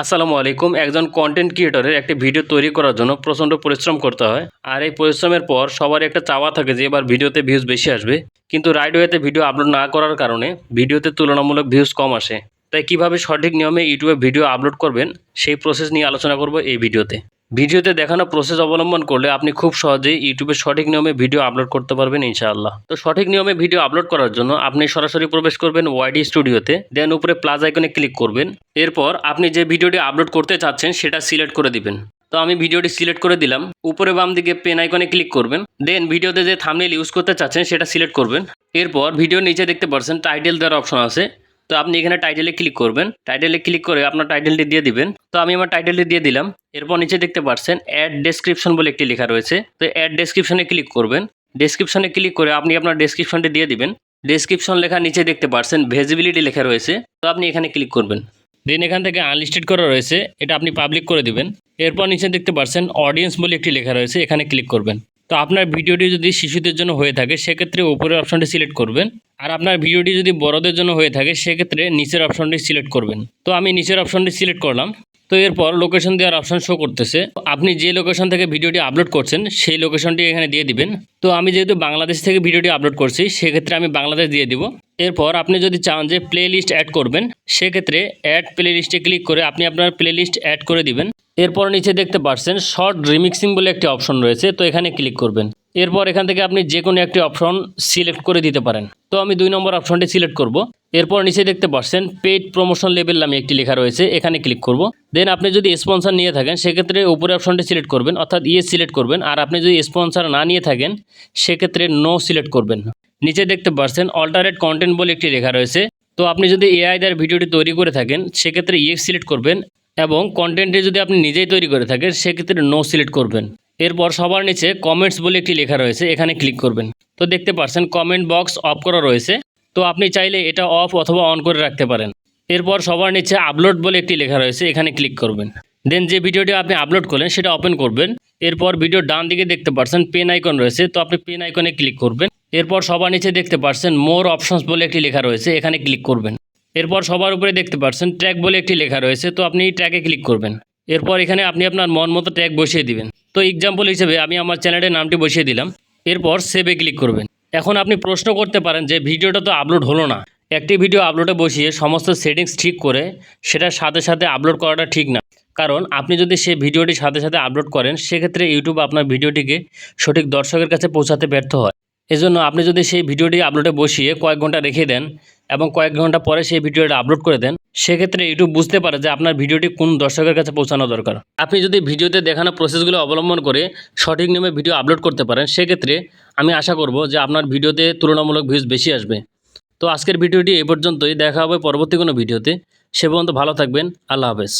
আসসালামু আলাইকুম। একজন কন্টেন্ট ক্রিয়েটরের একটি ভিডিও তৈরি করার জন্য প্রচণ্ড পরিশ্রম করতে হয়। আর এই পরিশ্রমের পর সবার একটা চাওয়া থাকে যে এবার ভিডিওতে ভিউজ বেশি আসবে। কিন্তু রাইডওয়েতে ভিডিও আপলোড না করার কারণে ভিডিওতে তুলনামূলক ভিউজ কম আসে। তাই কীভাবে সঠিক নিয়মে ইউটিউবে ভিডিও আপলোড করবেন, সেই প্রসেস নিয়ে আলোচনা করব এই ভিডিওতে ভিডিওতে দেখানো প্রসেস অবলম্বন করলে আপনি খুব সহজেই ইউটিউবে সঠিক নিয়মে ভিডিও আপলোড করতে পারবেন, ইনশাআল্লাহ। তো সঠিক নিয়মে ভিডিও আপলোড করার জন্য আপনি সরাসরি প্রবেশ করবেন ওয়াইডি স্টুডিওতে দেন উপরে প্লাস আইকনে ক্লিক করবেন। এরপর আপনি যে ভিডিওটি আপলোড করতে চাচ্ছেন, সেটা সিলেক্ট করে দিবেন। তো আমি ভিডিওটি সিলেক্ট করে দিলাম। উপরে বাম দিকে পেন আইকনে ক্লিক করবেন। দেন ভিডিওতে যে থামনেল ইউজ করতে চাচ্ছেন, সেটা সিলেক্ট করবেন। এরপর ভিডিও নিচে দেখতে পারছেন টাইটেল দেওয়ার অপশন আছে। তো আপনি এখানে টাইটেলে ক্লিক করবেন। টাইটেলে ক্লিক করে আপনার টাইটেলটি দিয়ে দিবেন। তো আমি আমার টাইটেলটি দিয়ে দিলাম। এরপর নিচে দেখতে পাচ্ছেন অ্যাড ডেসক্রিপশন বলে একটি লেখা রয়েছে। তো অ্যাড ডেসক্রিপশনে ক্লিক করবেন। ডেসক্রিপশনে ক্লিক করে আপনি আপনার ডেসক্রিপশনটি দিয়ে দিবেন। ডেসক্রিপশন লেখা নিচে দেখতে পাচ্ছেন ভেজিবিলিটি লেখা রয়েছে। তো আপনি এখানে ক্লিক করবেন। দেন এখান থেকে আনলিস্টেড করা রয়েছে। এটা আপনি পাবলিক করে দিবেন। এরপর নিচে দেখতে পাচ্ছেন অডিয়েন্স বলে একটি লেখা রয়েছে। এখানে ক্লিক করবেন। তো আপনার ভিডিওটি যদি শিশুদের জন্য হয়ে থাকে, সেক্ষেত্রে উপরের অপশনটি সিলেক্ট করবেন। আর আপনার ভিডিওটি যদি বড়দের জন্য হয়ে থাকে, সেক্ষেত্রে নিচের অপশনটি সিলেক্ট করবেন। তো আমি নিচের অপশনটি সিলেক্ট করলাম। তো এরপর লোকেশন দেওয়ার অপশন শো করতেছে। আপনি যে লোকেশন থেকে ভিডিওটি আপলোড করছেন, সেই লোকেশনটি এখানে দিয়ে দিবেন। তো আমি যেহেতু বাংলাদেশ থেকে ভিডিওটি আপলোড করছি, সেক্ষেত্রে আমি বাংলাদেশ দিয়ে দিব। এরপর আপনি যদি চান যে প্লে লিস্ট অ্যাড করবেন, সেক্ষেত্রে অ্যাড প্লে লিস্টে ক্লিক করে আপনি আপনার প্লে লিস্ট অ্যাড করে দিবেন। এরপর নিচে দেখতে পাচ্ছেন শর্ট রিমিক্সিং বলে একটি অপশন রয়েছে। তো এখানে ক্লিক করবেন। এরপর এখান থেকে আপনি যে কোনো একটি অপশন সিলেক্ট করে দিতে পারেন। তো আমি দুই নম্বর অপশনটি সিলেক্ট করব। এরপর নিচে দেখতে পাচ্ছেন, পেইড প্রমোশন লেভেল নামে একটি লেখা রয়েছে। এখানে ক্লিক করব। দেন আপনি যদি স্পন্সর নিয়ে থাকেন, সেক্ষেত্রে উপরে অপশনটি সিলেক্ট করবেন, অর্থাৎ ইয়ে সিলেক্ট করবেন। আর আপনি যদি স্পন্সর না নিয়ে থাকেন, সেক্ষেত্রে নো সিলেক্ট করবেন। নিচে দেখতে পাচ্ছেন অল্টারেট কন্টেন্ট বলে একটি লেখা রয়েছে। তো আপনি যদি এআই দ্বারা ভিডিওটি তৈরি করে থাকেন, সেক্ষেত্রে ইয়ে সিলেক্ট করবেন এবং কন্টেন্টটি যদি আপনি নিজেই তৈরি করে থাকেন, সেক্ষেত্রে নো সিলেক্ট করবেন। এরপর সবার নিচে কমেন্টস বলে একটি লেখা রয়েছে, এখানে ক্লিক করবেন। তো দেখতে পাচ্ছেন কমেন্ট বক্স অফ করা রয়েছে। তো আপনি চাইলে এটা অফ অথবা অন করে রাখতে পারেন। এরপর সবার নিচে আপলোড বলে একটি লেখা রয়েছে, এখানে ক্লিক করবেন। দেন যে ভিডিওটি আপনি আপলোড করলেন, সেটা ওপেন করবেন। এরপর ভিডিওর ডান দিকে দেখতে পাচ্ছেন পেন আইকন রয়েছে, তো আপনি পেন আইকনে ক্লিক করবেন। এরপর সবার নিচে দেখতে পাচ্ছেন মোর অপশনস বলে একটি লেখা রয়েছে, এখানে ক্লিক করবেন। এরপর সবার উপরে দেখতে পাচ্ছেন ট্র্যাক বলে একটি লেখা রয়েছে, তো আপনি ট্র্যাকে ক্লিক করবেন। এরপর এখানে আপনি আপনার মন মতো ট্র্যাক বসিয়ে দিবেন। তো এক্সাম্পল হিসেবে আমি আমার চ্যানেলের নামটি বসিয়ে দিলাম। এরপর সেভে ক্লিক করবেন। এখন আপনি প্রশ্ন করতে পারেন যে ভিডিওটা তো আপলোড হলো না। একটি ভিডিও আপলোডে বসিয়ে সমস্ত সেটিংস ঠিক করে সেটার সাথে সাথে আপলোড করাটা ঠিক না। কারণ আপনি যদি সেই ভিডিওটি সাথে সাথে আপলোড করেন, সেক্ষেত্রে ইউটিউব আপনার ভিডিওটিকে সঠিক দর্শকের কাছে পৌঁছাতে ব্যর্থ হয়। এজন্য আপনি যদি সেই ভিডিওটি আপলোডে বসিয়ে কয়েক ঘণ্টা রেখে দেন এবং কয়েক ঘণ্টা পরে সেই ভিডিওটা আপলোড করে দেন সেক্ষেত্রে ইউটিউব বুঝতে পারে যে আপনার ভিডিওটি কোন দর্শকের কাছে পৌঁছানো দরকার। আপনি যদি ভিডিওতে দেখানো প্রসেসগুলো অবলম্বন করে সঠিক নিয়মে ভিডিও আপলোড করতে পারেন, সেক্ষেত্রে আমি আশা করব যে আপনার ভিডিওতে তুলনামূলক ভিউজ বেশি আসবে। তো আজকের ভিডিওটি এই পর্যন্তই, দেখা হবে পরবর্তী কোনো ভিডিওতে। সে পর্যন্ত ভালো থাকবেন, আল্লাহ হাফেজ।